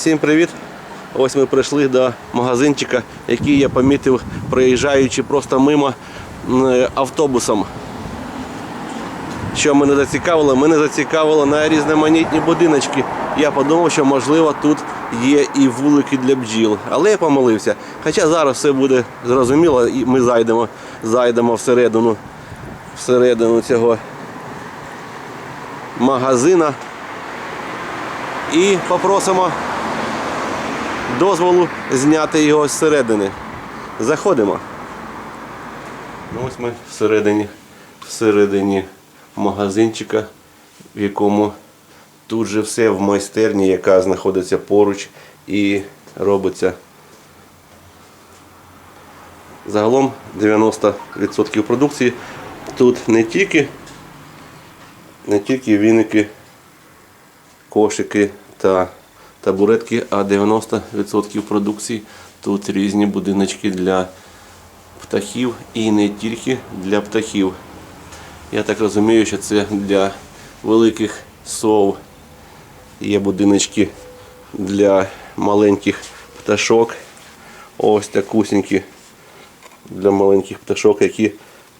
Всім привіт! Ось ми прийшли до магазинчика, який я помітив, проїжджаючи просто мимо автобусом. Що мене зацікавило? Мене зацікавило на різноманітні будиночки. Я подумав, що можливо тут є і вулики для бджіл. Але я помилився. Хоча зараз все буде зрозуміло, і ми зайдемо, зайдемо всередину, всередину цього магазина і попросимо дозволу зняти його зсередини. Заходимо. Ну, ось ми всередині, всередині магазинчика, в якому тут же все в майстерні, яка знаходиться поруч і робиться. Загалом 90% продукції тут не тільки, не тільки віники, кошики та табуретки, а 90% продукції тут різні будиночки для птахів і не тільки для птахів. Я так розумію, що це для великих сов. Є будиночки для маленьких пташок. Ось такусінькі для маленьких пташок, які,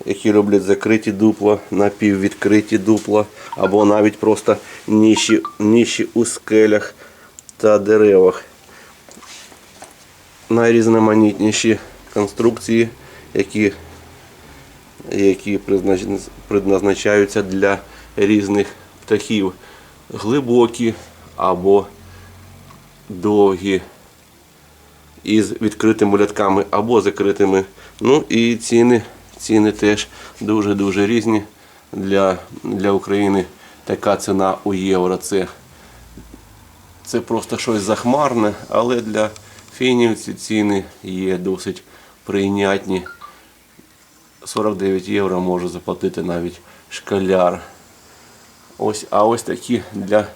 які роблять закриті дупла, напіввідкриті дупла, або навіть просто ніші, ніші у скелях та деревах. Найрізноманітніші конструкції, які які предназначаються для різних птахів. Глибокі або довгі, із відкритими лятками або закритими. Ну і ціни, ціни теж дуже-дуже різні. Для, для України така ціна у євро. Це, це просто щось захмарне, але для фінів ці ціни є досить прийнятні. 49 євро може заплатити навіть школяр. Ось, а ось такі для,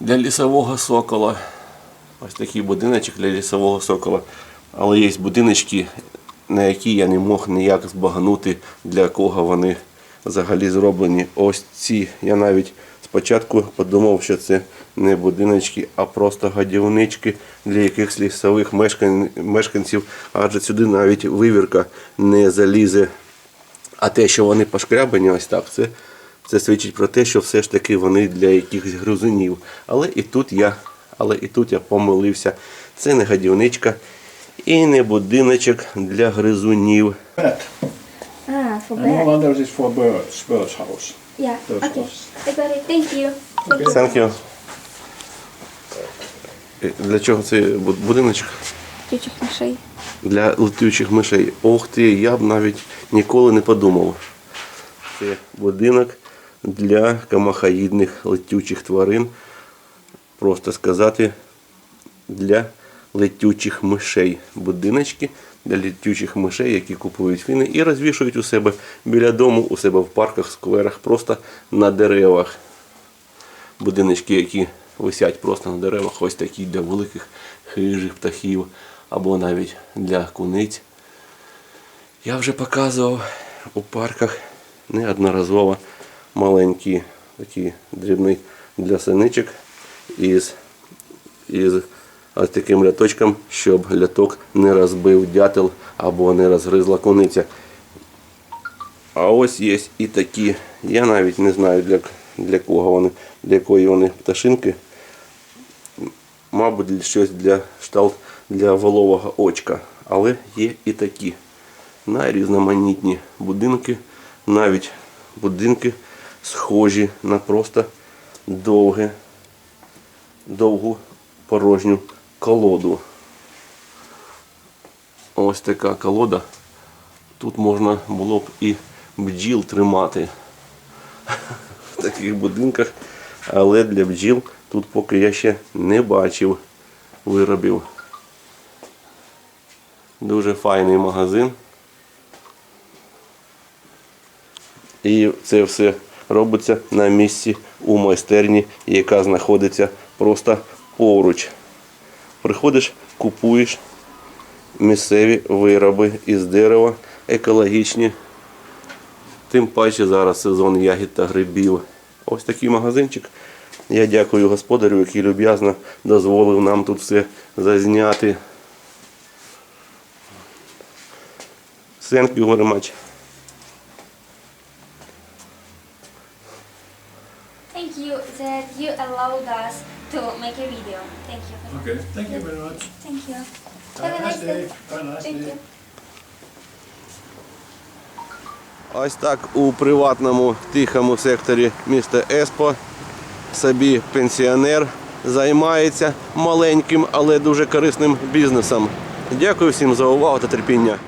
для лісового сокола. Ось такий будиночок для лісового сокола. Але є будиночки, на які я не мог ніяк збагнути, для кого вони взагалі зроблені. Ось ці. Я навіть спочатку подумав, що це не будиночки, а просто гадівнички для якихось лісових мешканців, адже сюди навіть вивірка не залізе. А те, що вони пошкрябані ось так, це, це свідчить про те, що все ж таки вони для якихось грузинів. Але і тут я, але і тут я помилився. Це не гадівничка і не будиночок для гризунів. Ah, for And one bed. is for birds, bird's house. Yeah. Okay. I got it. Thank you. Thank you. Thank you. Е, Для чого цей бу- будиночок? Птичих мишей. Для летючих мишей. Ох ти, я б навіть ніколи не подумав. Це будинок для камахаїдних летючих тварин. Просто сказати для летючих мишей. Будиночки для летючих мишей, які купують фіни і розвішують у себе біля дому, у себе в парках, скверах, просто на деревах. Будиночки, які висять просто на деревах, ось такі для великих хижих птахів або навіть для куниць. Я вже показував у парках неодноразово маленькі такі дрібний для синичок із, із ось таким ляточком, щоб ляток не розбив дятел або не розгризла куниця. А ось є і такі. Я навіть не знаю для, для кого вони, для якої вони пташинки. Мабуть, щось для шталт для волового очка. Але є і такі найрізноманітні будинки, навіть будинки схожі на просто довге, довгу порожню колоду. Ось така колода. Тут можна було б і бджіл тримати в таких будинках, але для бджіл тут поки я ще не бачив виробів. Дуже файний магазин. І це все робиться на місці у майстерні, яка знаходиться просто поруч. Приходиш, купуєш місцеві вироби із дерева, екологічні. Тим паче зараз сезон ягід та грибів. Ось такий магазинчик Я дякую господарю, який люб'язно дозволив нам тут все зазняти. Thank you. Thank you that you allowed us to make a video. Thank you. Okay, thank you very much. Thank you. Have a nice day. Have a nice Thank day. you. Ось так у приватному тихому секторі міста Еспо собі пенсіонер займається маленьким, але дуже корисним бізнесом. Дякую всім за увагу та терпіння.